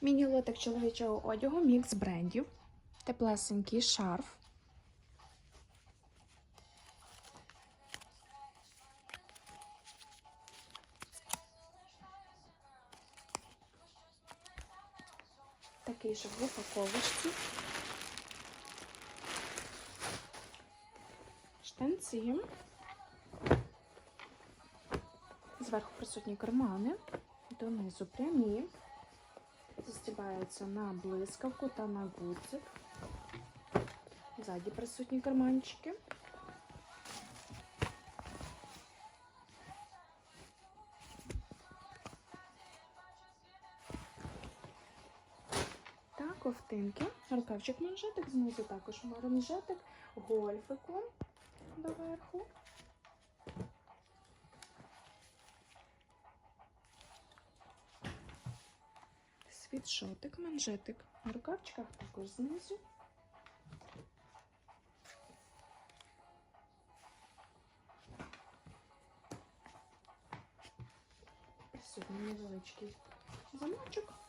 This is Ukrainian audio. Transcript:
Міні-лотик чоловічого одягу, мікс брендів. Теплесенький шарф. Такий же в упаковочці. Штанці. Зверху присутні кармани, донизу прямі. Застібаються на блискавку та на гудзик. Ззаді присутні карманчики. Та ковтинки. Рукавчик манжетик, знизу також манжетик, гольфиком доверху. Світшотик, манжетик. На рукавчиках також знизу. Присутній невеличкий замочок.